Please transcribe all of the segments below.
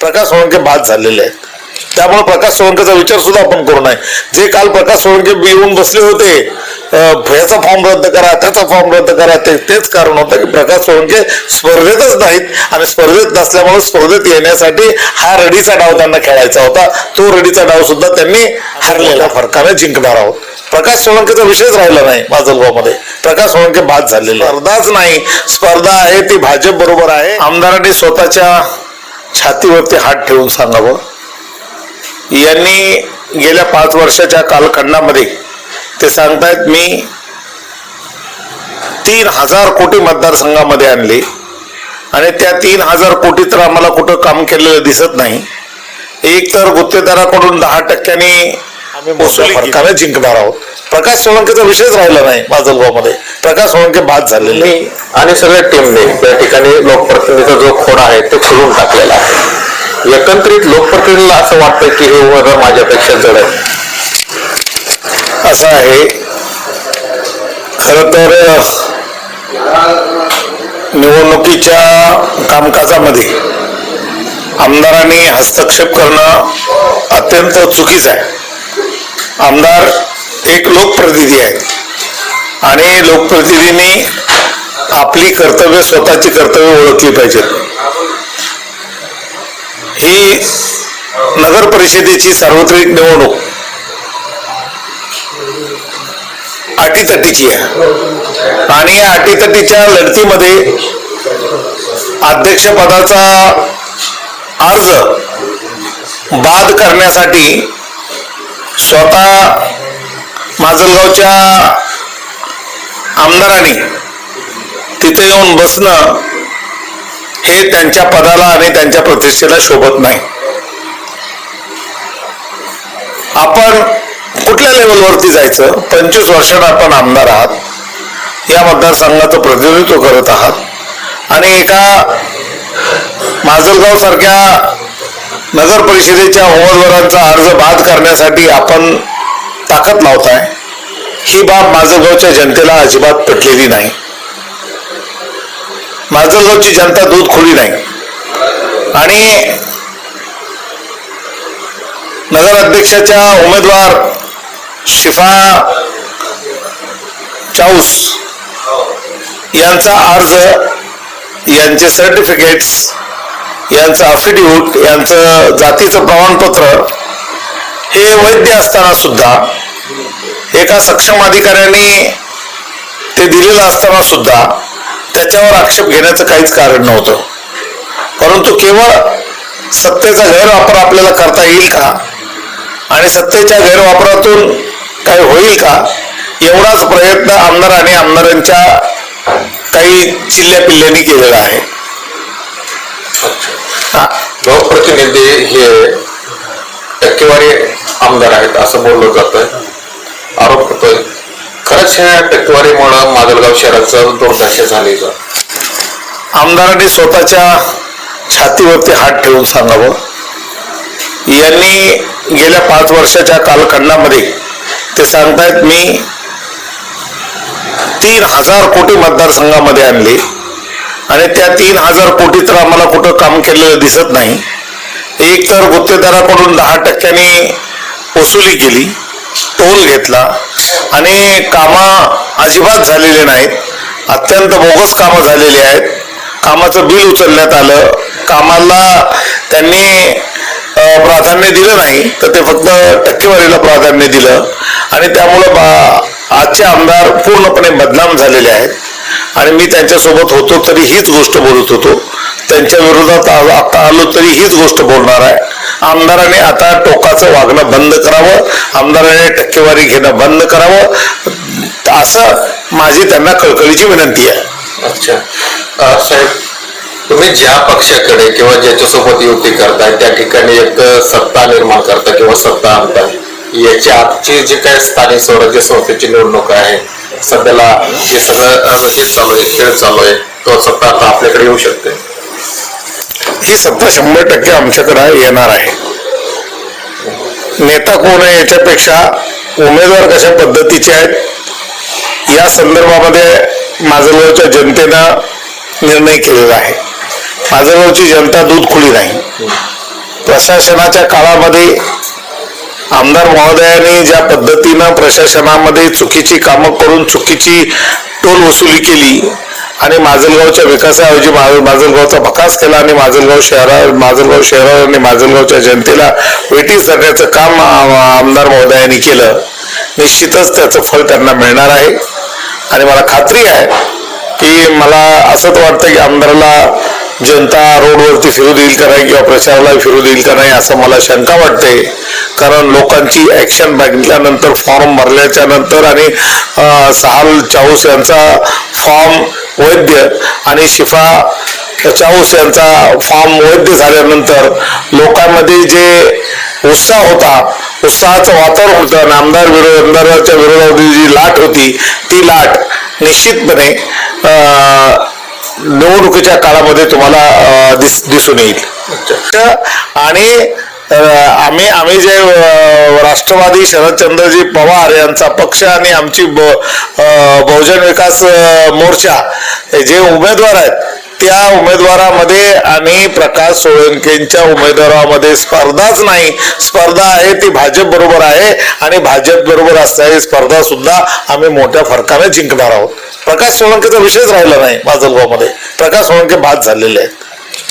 प्रकाश सोळंके बाद झालेले आहेत. त्यामुळे प्रकाश सोळंकेचा विचार सुद्धा आपण करू नये. जे काल प्रकाश सोळंके येऊन बसले होते ह्याचा फॉर्म रद्द करा त्याचा फॉर्म रद्द करा ते तेच कारण होतं की प्रकाश सोळंके स्पर्धेतच नाहीत आणि स्पर्धेत नसल्यामुळे स्पर्धेत येण्यासाठी हा रडीचा डाव त्यांना खेळायचा होता. तो रडीचा डाव सुद्धा त्यांनी हरलेल्या फरकाने जिंकणार आहोत. प्रकाश सोळंकेचा विषयच राहिला नाही माजलगावमध्ये. प्रकाश सोळंके बाद झालेले स्पर्धाच नाही. स्पर्धा आहे ती भाजप बरोबर आहे. आमदारांनी स्वतःच्या छातीवरती हात ठेवून सांगावं. यांनी गेल्या पाच वर्षाच्या कालखंडामध्ये ते सांगतायत मी तीन हजार कोटी मतदारसंघामध्ये आणले आणि त्या तीन हजार कोटी तर आम्हाला कुठं काम केलेलं दिसत नाही. एक तर गुत्तेदाराकडून दहा टक्क्यांनी आम्ही जिंकणार आहोत. प्रकाश सोळंकेचा विषयच राहिला नाही माजलगावमध्ये प्रकाश सोळंके बाद झालेले. आणि सगळ्या टीमने त्या ठिकाणी लोकप्रतिनिधीचा जो खोडा आहे तो खोडून टाकलेला एकत्रित लोकप्रतिनिधीला असं वाटतं की हे उमेदवार माझ्यापेक्षा जड आहे असं आहे. खर तर निवडणुकीच्या कामकाजामध्ये आमदारांनी हस्तक्षेप करणं अत्यंत चुकीचं आहे. आमदार एक लोकप्रतिनिधी आहे. आणि लोकप्रतिनिधींनी आपली कर्तव्य स्वतःची कर्तव्य ओळखली पाहिजेत. ही नगर परिषदेची सार्वत्रिक निवडणूक अटीतटीची आहे. आणि या अटीतटीच्या लढतीमध्ये अध्यक्षपदाचा अर्ज बाद करण्यासाठी स्वतः माजलगावच्या आमदारांनी तिथे येऊन बसणं हे त्यांच्या पदाला आणि त्यांच्या प्रतिष्ठेला शोभत नाही. आपण कुठल्या लेवलवरती जायचं? पंचवीस वर्षात आपण आमदार आहात. या मतदारसंघाचं प्रतिनिधित्व करत आहात. आणि एका माजलगाव सारख्या नगर परिषदेच्या उमेदवारांचा अर्ज बाद करण्यासाठी आपण ताकद लावताय. ही बाब माजलगावच्या जनतेला अजिबात पटलेली नाही. माजलगावची जनता दूध खोली नाही. आणि नगराध्यक्षाच्या उमेदवार शिफा चाऊस यांचा अर्ज यांचे सर्टिफिकेट्स यांचं अफिडेव्हिट यांचं जातीचं प्रमाणपत्र हे वैध असताना सुद्धा एका सक्षम अधिकाऱ्यांनी ते दिलेलं असताना सुद्धा त्याच्यावर आक्षेप घेण्याचं काहीच कारण नव्हतं. परंतु केवळ सत्तेचा गैरवापर आपल्याला करता येईल का? आणि सत्तेच्या गैरवापरातून काही होईल का? एवढाच प्रयत्न आमदार आणि आमदारांच्या काही चिल्ल्या पिल्ल्यांनी केलेला आहे. लोकप्रतिनिधी हे टक्केवारी आमदार आहेत असं बोललं जात आरोप होतोय. खरंच ह्या टक्केवारीमुळं माजलगाव शहराचं दुर्दशा झाली आमदारांनी स्वतःच्या छातीवरती हात ठेवून सांगावं. यांनी गेल्या पाच वर्षाच्या कालखंडामध्ये ते सांगतायत मी तीन हजार कोटी मतदारसंघामध्ये आणले आणि त्या तीन हजार कोटी तर आम्हाला कुठं काम केलेलं दिसत नाही. एक तर गुत्तेदाराकडून दहा टक्क्यांनी वसुली केली. टोल घेतला. आणि कामं अजिबात झालेले नाहीत. अत्यंत बोगस कामं झालेली आहेत. कामाचं बिल उचलण्यात आलं. कामाला त्यांनी प्राधान्य दिलं नाही. तर ते फक्त टक्केवारीला प्राधान्य दिलं. आणि त्यामुळं बा आजचे आमदार पूर्णपणे बदनाम झालेले आहेत. आणि मी त्यांच्यासोबत होतो तरी हीच गोष्ट बोलत होतो. त्यांच्या विरोधात आता आलो तरी हीच गोष्ट बोलणार आहे. आमदाराने आता टोकाचं वागणं बंद करावं आमदाराने टक्केवारी घेणं बंद करावं. असं माझी त्यांना कळकळीची विनंती आहे. अच्छा. साहेब तुम्ही ज्या पक्षाकडे किंवा ज्याच्यासोबत युती करताय त्या ठिकाणी एक सत्ता निर्माण करता किंवा सत्ता आणताय याची आजची जी काय स्थानिक स्वराज्य संस्थेची निवडणूक आहे सध्याला हे सगळं अं, हे चालू आहे खेळ चालू आहे तो सत्ता आता आपल्याकडे येऊ शकते. सत्ता शंभर टक्के आमच्याकडे येणार आहे. नेता कोण आहे याच्यापेक्षा उमेदवार कशा पद्धतीचे आहेत या संदर्भामध्ये माजलगावच्या जनतेनं निर्णय केलेला आहे. माजलगावची जनता दूध खुली नाही. प्रशासनाच्या काळामध्ये आमदार महोदयांनी ज्या पद्धतीनं प्रशासनामध्ये चुकीची कामं करून चुकीची टोल वसुली केली आणि माजलगावच्या विकासाऐवजी माजलगावचा भकास केला आणि माजलगाव शहरा माजलगाव शहरावर आणि माजलगावच्या जनतेला वेटीस धरण्याचं काम आमदार महोदयांनी केलं. निश्चितच त्याचं फळ त्यांना मिळणार आहे. आणि मला खात्री आहे की मला असंच वाटतं की आमदाराला जनता रोडवरती फिरू देईल का नाही किंवा प्रचाराला फिरू देईल का नाही असं मला शंका वाटते. कारण लोकांची ॲक्शन बघितल्यानंतर फॉर्म भरल्याच्या नंतर आणि सहाल चाऊस यांचा फॉर्म वैद्य आणि शिफा चाऊस यांचा फॉर्म वैध झाल्यानंतर लोकांमध्ये जे उत्साह होता उत्साहाचं वातावरण होतं आणि आमदार विरोध आमदाराच्या विरोधामध्ये जी लाट होती ती लाट निश्चितपणे निवडणुकीच्या काळामध्ये तुम्हाला दिस दिसून येईल. आणि आम्ही आम्ही जे राष्ट्रवादी शरदचंद्रजी पवार यांचा पक्ष आणि आमची ब- बहुजन विकास मोर्चा जे उमेदवार आहेत त्या उमेदवारामध्ये आणि प्रकाश सोळंकेंच्या उमेदवारामध्ये स्पर्धाच नाही. स्पर्धा आहे ती भाजप बरोबर आहे आणि भाजप बरोबर असणारी स्पर्धा सुद्धा आम्ही मोठ्या फरकाने जिंकणार आहोत. प्रकाश सोळंकेचा विषयच राहिला नाही माजलगावमध्ये. प्रकाश सोळंके बाद झालेले आहेत.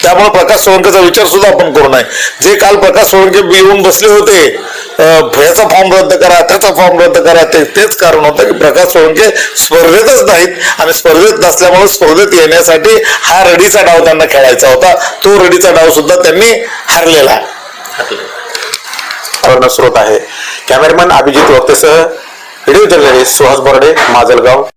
त्यामुळे प्रकाश सोळंकेचा विचार सुद्धा आपण करू नये. जे काल प्रकाश सोळंके येऊन बसले होते अं, ह्याचा फॉर्म रद्द करा त्याचा फॉर्म रद्द करा ते तेच कारण होतं की प्रकाश सोळंके स्पर्धेतच नाहीत आणि स्पर्धेत नसल्यामुळे स्पर्धेत येण्यासाठी हा रडीचा डाव त्यांना खेळायचा होता. तो रडीचा डाव सुद्धा त्यांनी हारलेला. आहे स्रोत आहे. कॅमेरामॅन अभिजित वक्तेसह व्हिडिओ जर्नलिस्ट सुहास बर्डे माजलगाव.